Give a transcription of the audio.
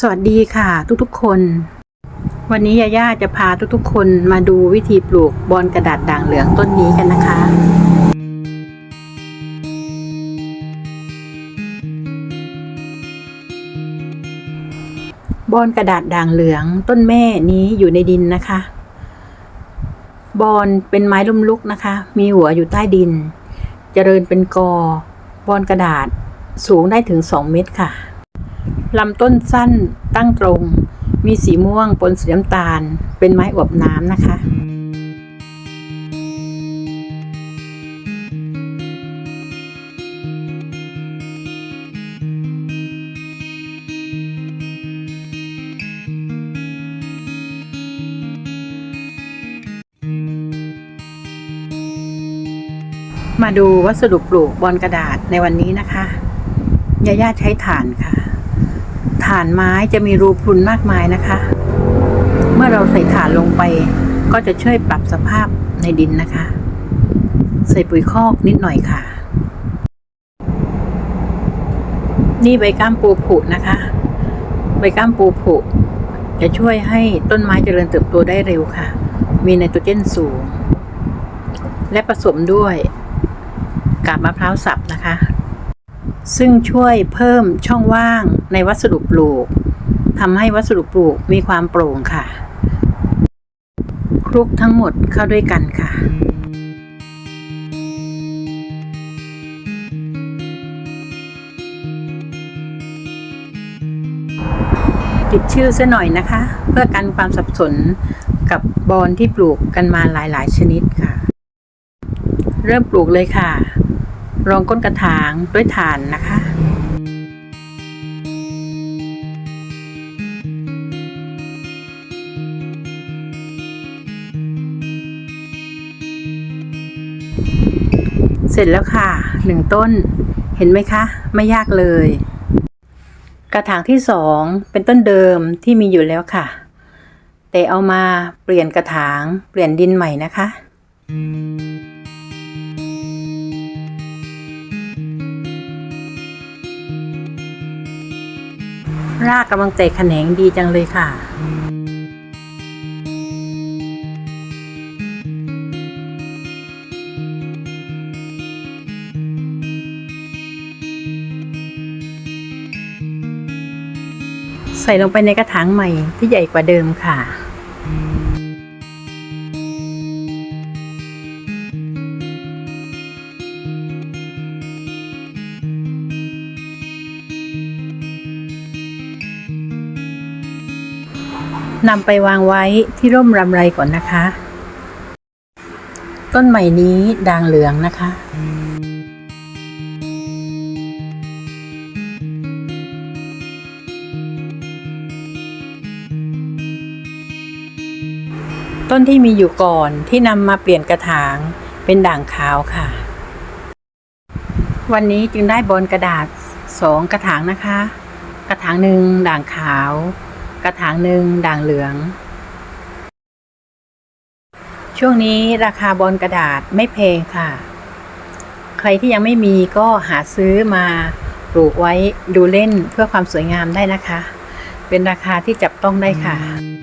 สวัสดีค่ะทุกๆคน วันนี้ยาย่าจะพาทุกๆคนมาดูวิธีปลูกบอนกระดาษด่างเหลืองต้นนี้กันนะคะ บอนกระดาษด่างเหลืองต้นแม่นี้อยู่ในดินนะคะ บอนเป็นไม้ลุ่มลุกนะคะ มีหัวอยู่ใต้ดินเจริญเป็นกอบอนกระดาษสูงได้ถึง 2 เมตรค่ะ ลำต้นสั้นตั้งตรง มีสีม่วงปนสีน้ำตาล เป็นไม้อวบน้ำนะคะมาดูวัสดุปลูกบอนกระดาษในวันนี้นะคะยาย่าใช้ถ่านค่ะ ถ่านไม้จะมีรูพรุนมากมายนะคะ เมื่อเราใส่ถ่านลงไป ก็จะช่วยปรับสภาพในดินนะคะ ใส่ปุ๋ยคอกนิดหน่อยค่ะ นี่ใบก้ามปูผุนะคะ ใบก้ามปูผุจะช่วยให้ต้นไม้เจริญเติบโตได้เร็วค่ะ มีไนโตรเจนสูง และผสมด้วยกาบมะพร้าวสับนะคะ ซึ่งช่วยเพิ่มช่องว่างในวัสดุปลูกทำให้วัสดุปลูกมีความโปร่งค่ะ คลุกทั้งหมดเข้าด้วยกันค่ะติดชื่อซะหน่อยนะคะ เพื่อกันความสับสนกับบอนที่ปลูกกันมาหลายๆ ชนิดค่ะ เริ่มปลูกเลยค่ะ รองก้นกระถางด้วยถ่านนะคะเสร็จแล้วค่ะหนึ่งต้นเห็นไหมคะ ไม่ยากเลย กระถางที่สองเป็นต้นเดิมที่มีอยู่แล้วค่ะ แต่เอามาเปลี่ยนกระถางเปลี่ยนดินใหม่นะคะ รากกำลังแตกแขนงดีจังเลยค่ะ ใส่ลงไปในกระถางใหม่ที่ใหญ่กว่าเดิมค่ะ นำไปวางไว้ที่ร่มรำไรก่อนนะคะ ต้นใหม่นี้ด่างเหลืองนะคะต้นที่มีอยู่ก่อนที่นำมาเปลี่ยนกระถางเป็นด่างขาวค่ะ วันนี้จึงได้บอลกระดาษสองกระถางนะคะ กระถางหนึ่งด่างขาว กระถางหนึ่งด่างเหลือง ช่วงนี้ราคาบอลกระดาษไม่แพงค่ะ ใครที่ยังไม่มีก็หาซื้อมาปลูกไว้ดูเล่นเพื่อความสวยงามได้นะคะ เป็นราคาที่จับต้องได้ค่ะ